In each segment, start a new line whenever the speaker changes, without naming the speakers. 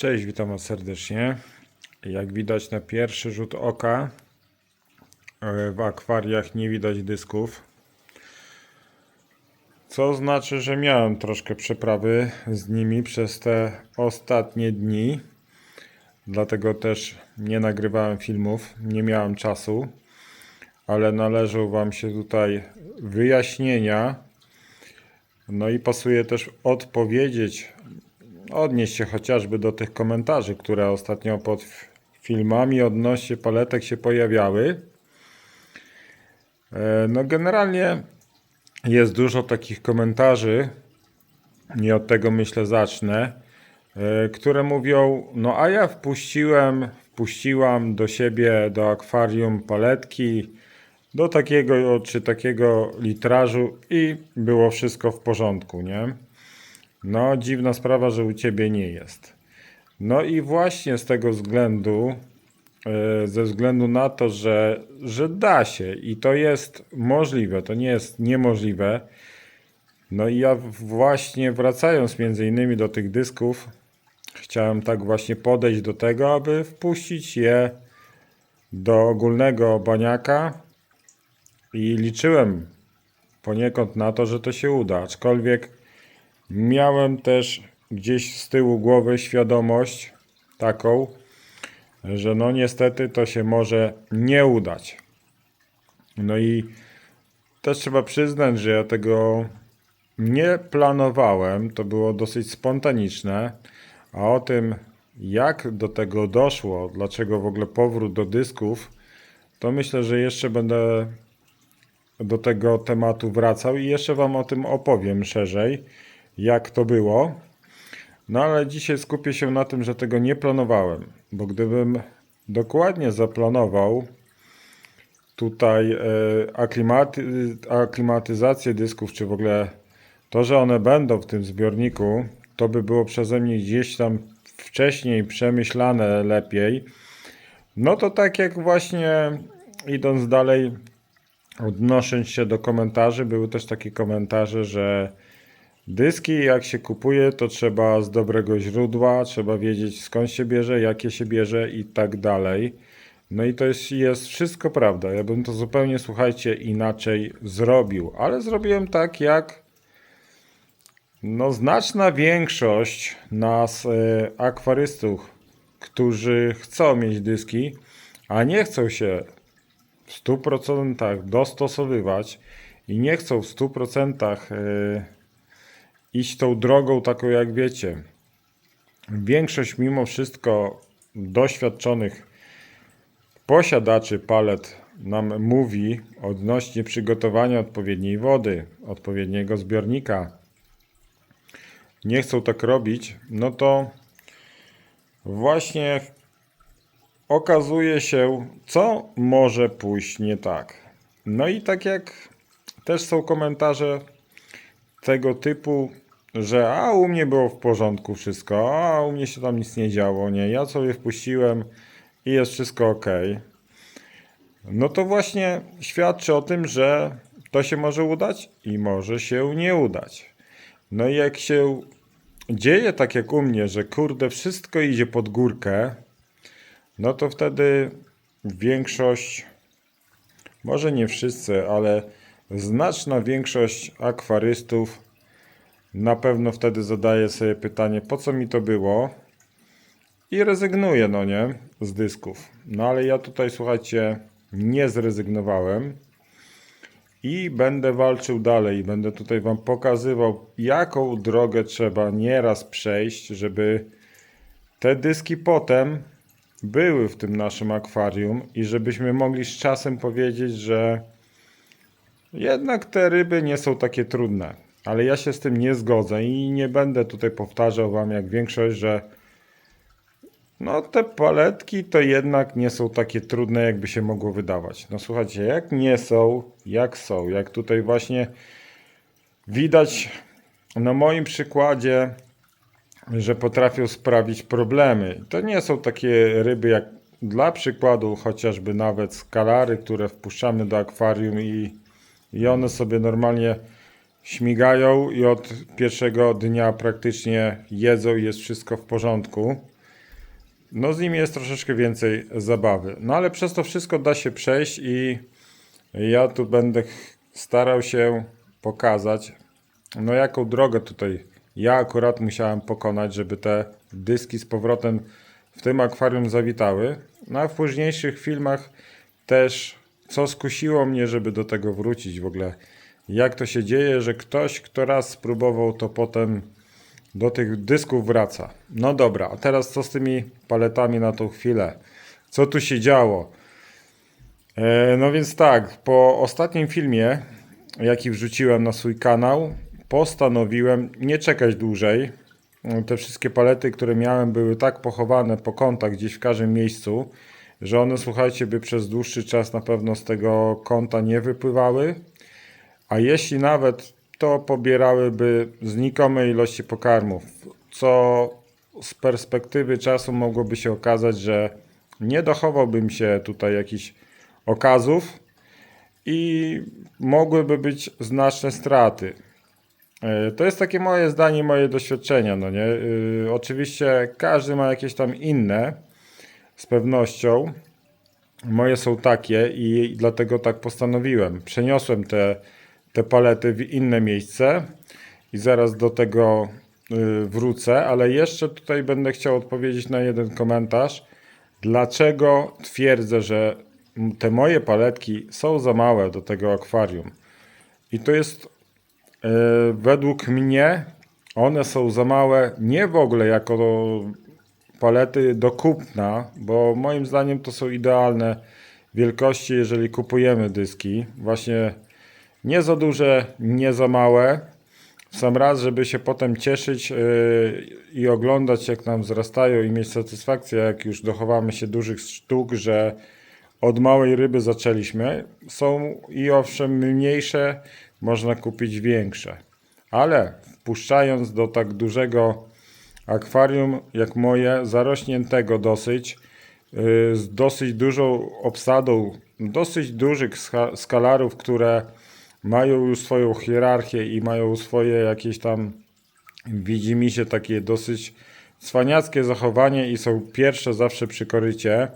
Cześć, witam Was serdecznie. Jak widać na pierwszy rzut oka e, w akwariach nie widać dysków. Co znaczy, że miałem troszkę przeprawy z nimi przez te ostatnie dni. Dlatego też nie nagrywałem filmów, nie miałem czasu, ale należą Wam się tutaj wyjaśnienia. No i pasuje też odpowiedzieć odnieść się chociażby do tych komentarzy, które ostatnio pod filmami odnośnie paletek się pojawiały. E, No generalnie jest dużo takich komentarzy, nie od tego myślę zacznę, e, które mówią, no a ja wpuściłem, wpuściłam do siebie, do akwarium paletki, do takiego czy takiego litrażu i było wszystko w porządku, nie? No, dziwna sprawa, że u ciebie nie jest. No i właśnie z tego względu, e, ze względu na to, że, że da się i to jest możliwe, to nie jest niemożliwe. No i ja właśnie wracając między innymi do tych dysków, chciałem tak właśnie podejść do tego, aby wpuścić je do ogólnego baniaka i liczyłem poniekąd na to, że to się uda, aczkolwiek Miałem też gdzieś z tyłu głowy świadomość taką, że no niestety to się może nie udać. No i też trzeba przyznać, że ja tego nie planowałem, to było dosyć spontaniczne, a o tym jak do tego doszło, dlaczego w ogóle powrót do dysków, to myślę, że jeszcze będę do tego tematu wracał i jeszcze Wam o tym opowiem szerzej, jak to było. No ale dzisiaj skupię się na tym, że tego nie planowałem, bo gdybym dokładnie zaplanował tutaj e, aklimaty, aklimatyzację dysków, czy w ogóle to, że one będą w tym zbiorniku, to by było przeze mnie gdzieś tam wcześniej przemyślane lepiej. No to tak jak właśnie idąc dalej, odnosząc się do komentarzy, były też takie komentarze, że dyski jak się kupuje, to trzeba z dobrego źródła, trzeba wiedzieć skąd się bierze, jakie się bierze i tak dalej. No i to jest, jest wszystko prawda. Ja bym to zupełnie, słuchajcie, inaczej zrobił, ale zrobiłem tak, jak no, znaczna większość nas, e, akwarystów, którzy chcą mieć dyski, a nie chcą się w 100% dostosowywać i nie chcą w 100% e, iść tą drogą taką jak wiecie. Większość mimo wszystko doświadczonych posiadaczy palet nam mówi odnośnie przygotowania odpowiedniej wody, odpowiedniego zbiornika. Nie chcą tak robić, no to właśnie okazuje się, co może pójść nie tak. No i tak jak też są komentarze tego typu, że a u mnie było w porządku wszystko, a u mnie się tam nic nie działo, nie, ja sobie wpuściłem i jest wszystko ok. No to właśnie świadczy o tym, że to się może udać i może się nie udać. No i jak się dzieje tak jak u mnie, że kurde wszystko idzie pod górkę, no to wtedy większość, może nie wszyscy, ale znaczna większość akwarystów na pewno wtedy zadaje sobie pytanie, po co mi to było? I rezygnuje, no nie, z dysków. No ale ja tutaj, słuchajcie, nie zrezygnowałem i będę walczył dalej. Będę tutaj Wam pokazywał, jaką drogę trzeba nieraz przejść, żeby te dyski potem były w tym naszym akwarium i żebyśmy mogli z czasem powiedzieć, że jednak te ryby nie są takie trudne. Ale ja się z tym nie zgodzę i nie będę tutaj powtarzał Wam jak większość, że no te paletki to jednak nie są takie trudne, jakby się mogło wydawać. No słuchajcie, jak nie są, jak są, jak tutaj właśnie widać na moim przykładzie, że potrafią sprawić problemy. To nie są takie ryby jak dla przykładu chociażby nawet skalary, które wpuszczamy do akwarium i, i one sobie normalnie śmigają i od pierwszego dnia praktycznie jedzą i jest wszystko w porządku. no z nimi jest troszeczkę więcej zabawy. No ale przez to wszystko da się przejść i ja tu będę starał się pokazać, no jaką drogę tutaj ja akurat musiałem pokonać, żeby te dyski z powrotem w tym akwarium zawitały. No a w późniejszych filmach też co skusiło mnie, żeby do tego wrócić w ogóle. Jak to się dzieje, że ktoś, kto raz spróbował, to potem do tych dysków wraca. No dobra, a teraz co z tymi paletami na tą chwilę? Co tu się działo? E, no więc tak, po ostatnim filmie, jaki wrzuciłem na swój kanał, postanowiłem nie czekać dłużej. Te wszystkie palety, które miałem, były tak pochowane po kątach gdzieś w każdym miejscu, że one, słuchajcie, by przez dłuższy czas na pewno z tego kąta nie wypływały. A jeśli nawet, to pobierałyby znikome ilości pokarmów, co z perspektywy czasu mogłoby się okazać, że nie dochowałbym się tutaj jakichś okazów i mogłyby być znaczne straty. E, To jest takie moje zdanie, moje doświadczenia, no nie? Yy, Oczywiście każdy ma jakieś tam inne, z pewnością. Moje są takie i dlatego tak postanowiłem. Przeniosłem te, te palety w inne miejsce i zaraz do tego y, wrócę, ale jeszcze tutaj będę chciał odpowiedzieć na jeden komentarz. Dlaczego twierdzę, że te moje paletki są za małe do tego akwarium? I to jest y, według mnie one są za małe nie w ogóle jako palety do kupna, bo moim zdaniem to są idealne wielkości, jeżeli kupujemy dyski. Właśnie nie za duże, nie za małe. W sam raz, żeby się potem cieszyć yy, i oglądać, jak nam wzrastają i mieć satysfakcję, jak już dochowamy się dużych sztuk, że od małej ryby zaczęliśmy. Są i owszem mniejsze, można kupić większe. Ale wpuszczając do tak dużego akwarium jak moje, zarośniętego dosyć, yy, z dosyć dużą obsadą, dosyć dużych skalarów, które mają już swoją hierarchię i mają swoje jakieś tam, widzi mi się takie dosyć cwaniackie zachowanie i są pierwsze zawsze przy korycie.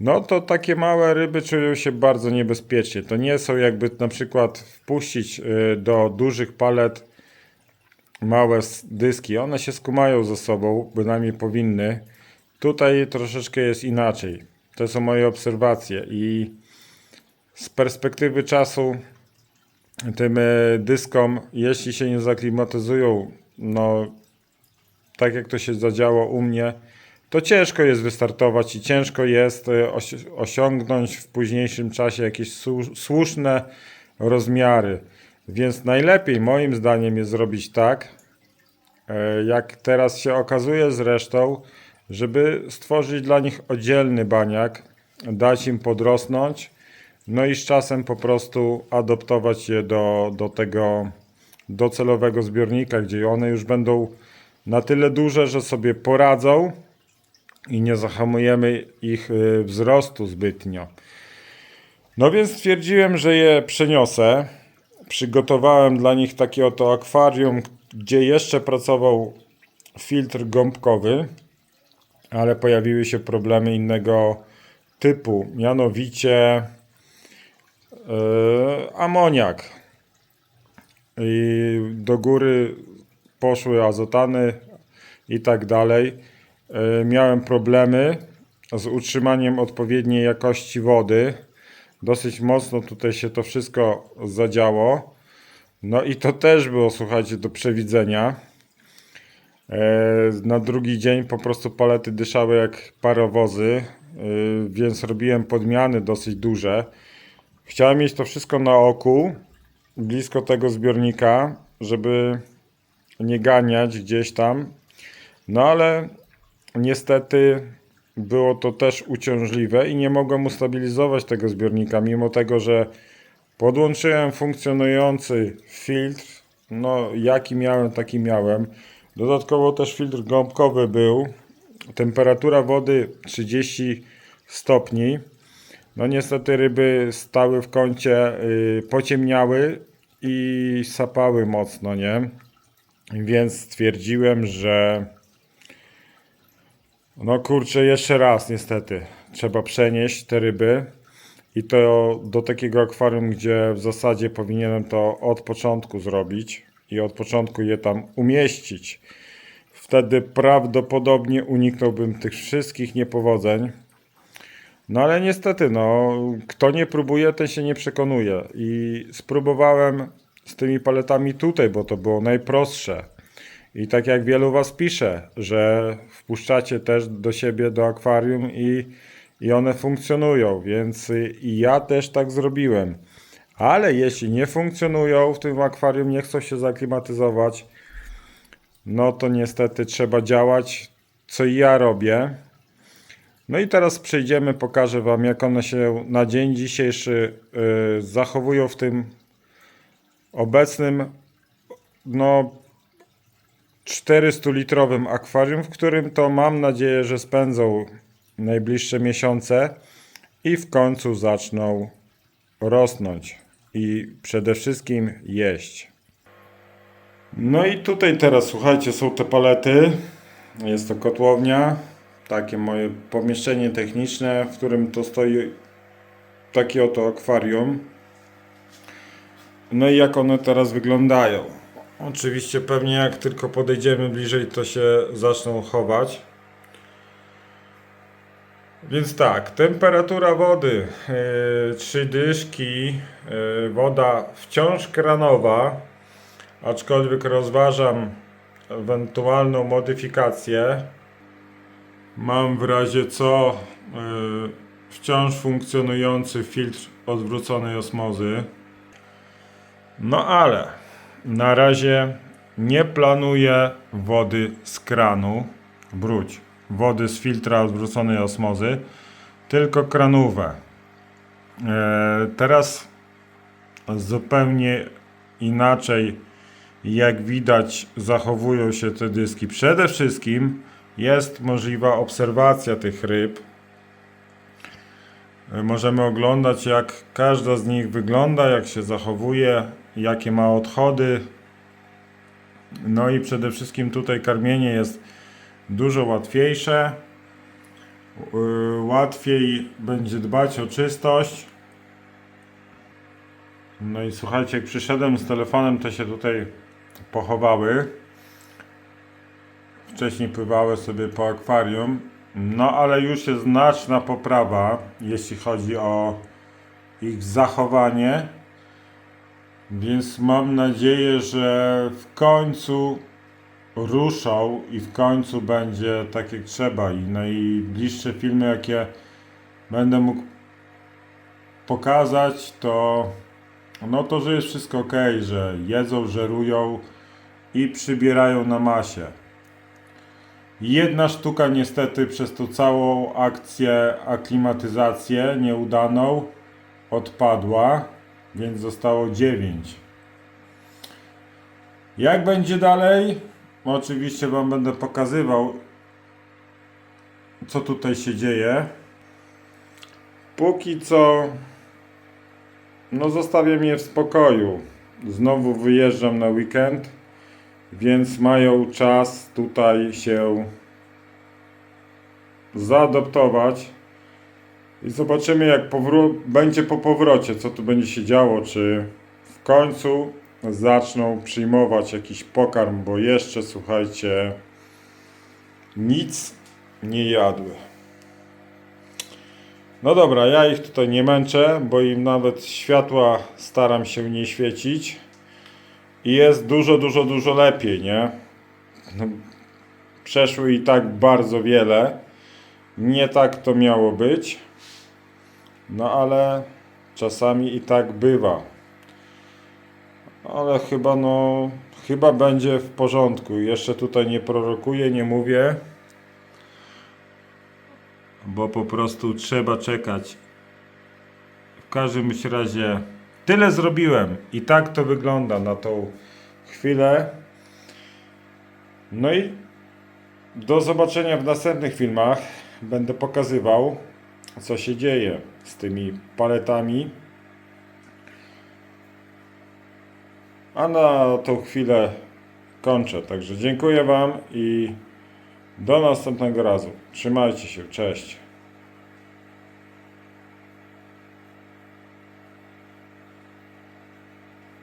No to takie małe ryby czują się bardzo niebezpiecznie. To nie są jakby na przykład wpuścić yy, do dużych palet małe dyski. One się skumają ze sobą, bynajmniej powinny. Tutaj troszeczkę jest inaczej. To są moje obserwacje i z perspektywy czasu tym e, dyskom, jeśli się nie zaklimatyzują, no tak jak to się zadziało u mnie, to ciężko jest wystartować i ciężko jest e, osi- osiągnąć w późniejszym czasie jakieś słu- słuszne rozmiary. Więc najlepiej moim zdaniem jest zrobić tak, e, jak teraz się okazuje zresztą, żeby stworzyć dla nich oddzielny baniak, dać im podrosnąć, no i z czasem po prostu adoptować je do, do tego docelowego zbiornika, gdzie one już będą na tyle duże, że sobie poradzą i nie zahamujemy ich y, wzrostu zbytnio. No więc stwierdziłem, że je przeniosę. Przygotowałem dla nich takie oto akwarium, gdzie jeszcze pracował filtr gąbkowy, ale pojawiły się problemy innego typu, mianowicie yy, amoniak. I do góry poszły azotany i tak dalej. Yy, Miałem problemy z utrzymaniem odpowiedniej jakości wody. Dosyć mocno tutaj się to wszystko zadziało. No i to też było, słuchajcie, do przewidzenia. E, Na drugi dzień po prostu palety dyszały jak parowozy, e, więc robiłem podmiany dosyć duże. Chciałem mieć to wszystko na oku, blisko tego zbiornika, żeby nie ganiać gdzieś tam. No ale niestety było to też uciążliwe i nie mogłem ustabilizować tego zbiornika, mimo tego, że podłączyłem funkcjonujący filtr, no jaki miałem, taki miałem. Dodatkowo też filtr gąbkowy był. Temperatura wody 30 stopni. No niestety ryby stały w kącie, yy, pociemniały i sapały mocno, nie? Więc stwierdziłem, że No kurczę, jeszcze raz niestety. Trzeba przenieść te ryby i to do takiego akwarium, gdzie w zasadzie powinienem to od początku zrobić i od początku je tam umieścić. Wtedy prawdopodobnie uniknąłbym tych wszystkich niepowodzeń. No ale niestety, no, kto nie próbuje, ten się nie przekonuje. I spróbowałem z tymi paletami tutaj, bo to było najprostsze. I tak jak wielu was pisze, że wpuszczacie też do siebie do akwarium i, i one funkcjonują, więc i ja też tak zrobiłem. Ale jeśli nie funkcjonują w tym akwarium, nie chcą się zaklimatyzować, no to niestety trzeba działać, co i ja robię. No i teraz przejdziemy, pokażę Wam, jak one się na dzień dzisiejszy y, zachowują w tym obecnym, no 400-litrowym akwarium, w którym to mam nadzieję, że spędzą najbliższe miesiące i w końcu zaczną rosnąć i przede wszystkim jeść. No i tutaj teraz, słuchajcie, są te palety. Jest to kotłownia, takie moje pomieszczenie techniczne, w którym to stoi takie oto akwarium. No i jak one teraz wyglądają. Oczywiście pewnie jak tylko podejdziemy bliżej, to się zaczną chować. Więc tak, temperatura wody, yy, trzy dyszki, yy, woda wciąż kranowa, aczkolwiek rozważam ewentualną modyfikację. Mam w razie co yy, wciąż funkcjonujący filtr odwróconej osmozy. No ale na razie nie planuję wody z kranu, wróć, wody z filtra odwróconej osmozy, tylko kranówę. E, teraz zupełnie inaczej, jak widać, zachowują się te dyski. Przede wszystkim jest możliwa obserwacja tych ryb. E, Możemy oglądać, jak każda z nich wygląda, jak się zachowuje, jakie ma odchody. No i przede wszystkim tutaj karmienie jest dużo łatwiejsze. Yy, Łatwiej będzie dbać o czystość. No i słuchajcie, jak przyszedłem z telefonem, to się tutaj pochowały. Wcześniej pływały sobie po akwarium. No ale już jest znaczna poprawa, jeśli chodzi o ich zachowanie. Więc mam nadzieję, że w końcu ruszą i w końcu będzie tak jak trzeba. I najbliższe filmy, jakie będę mógł pokazać, to no to, że jest wszystko ok, że jedzą, żerują i przybierają na masie. Jedna sztuka niestety przez tą całą akcję aklimatyzację nieudaną odpadła, więc zostało 9. Jak będzie dalej? Oczywiście Wam będę pokazywał, co tutaj się dzieje. Póki co, no zostawiam je w spokoju. Znowu wyjeżdżam na weekend, więc mają czas tutaj się zaadoptować. I zobaczymy, jak powró- będzie po powrocie, co tu będzie się działo. Czy w końcu zaczną przyjmować jakiś pokarm, bo jeszcze słuchajcie, nic nie jadły. No dobra, ja ich tutaj nie męczę, bo im nawet światła staram się nie świecić. I jest dużo, dużo, dużo lepiej, nie? No, przeszło i tak bardzo wiele. Nie tak to miało być. No ale czasami i tak bywa. Ale chyba no, chyba będzie w porządku. Jeszcze tutaj nie prorokuję, nie mówię. Bo po prostu trzeba czekać. W każdym razie tyle zrobiłem i tak to wygląda na tą chwilę. No i do zobaczenia w następnych filmach. Będę pokazywał, co się dzieje z tymi paletami. A na tą chwilę kończę. Także dziękuję Wam i Do następnego razu. Trzymajcie się. Cześć.